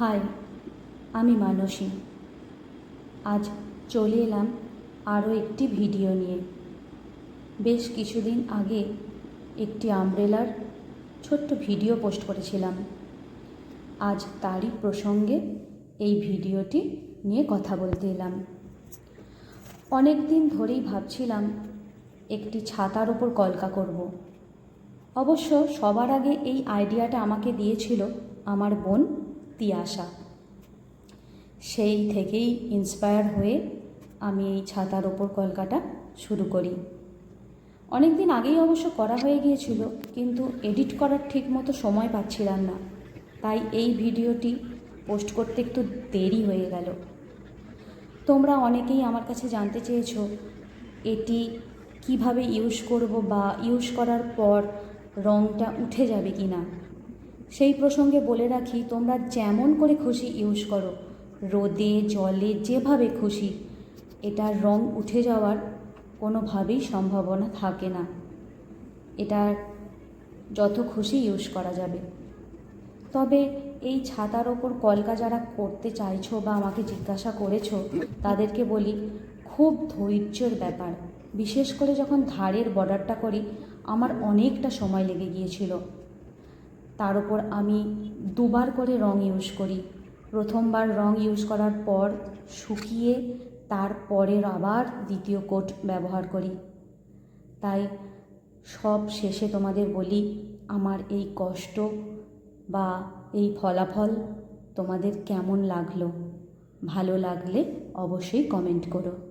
High, আমি মানসী। আজ চলে এলাম আরও একটি ভিডিও নিয়ে। বেশ কিছুদিন আগে একটি আমব্রেলার ছোট্ট ভিডিও পোস্ট করেছিলাম। আজ তারই প্রসঙ্গে এই ভিডিওটি নিয়ে কথা বলতে এলাম। অনেক দিন ধরেই ভাবছিলাম একটি ছাতার ওপর কলকা করব। অবশ্য সবার আগে এই আইডিয়াটা আমাকে দিয়েছিল আমার বোন তিয়াশা সেই থেকেই ইন্সপায়ার হয়ে আমি এই ছাতার ওপর কলকাটা শুরু করি। অনেক দিন আগেই অবশ্য করা হয়ে গিয়েছিল, কিন্তু এডিট করার ঠিক মতো সময় পাচ্ছিলাম না। তাই এই ভিডিওটি পোস্ট করতে একটু দেরি হয়ে গেল। তোমরা অনেকেই আমার কাছে জানতে চেয়েছ, এটি কীভাবে ইউজ করব বা ইউজ করার পর রঙটা উঠে যাবে কি না সেই প্রসঙ্গে বলে রাখি, তোমরা যেমন করে খুশি ইউজ করো। রোদে, জলে, যেভাবে খুশি। এটার রং উঠে যাওয়ার কোনোভাবেই সম্ভাবনা থাকে না। এটার যত খুশি ইউজ করা যাবে। তবে এই ছাতার ওপর কলকা যারা করতে চাইছো বা আমাকে জিজ্ঞাসা করেছ, তাদেরকে বলি, খুব ধৈর্যের ব্যাপার। বিশেষ করে যখন ধারের বর্ডারটা করি, আমার অনেকটা সময় লেগে গিয়েছিল। তার উপর আমি দুবার করে রং ইউজ করি। প্রথমবার রং ইউজ করার পর শুকিয়ে তারপরের আবার দ্বিতীয় কোট ব্যবহার করি। তাই সব শেষে তোমাদের বলি, আমার এই কষ্ট বা এই ফলাফল তোমাদের কেমন লাগল? ভালো লাগলে অবশ্যই কমেন্ট করো।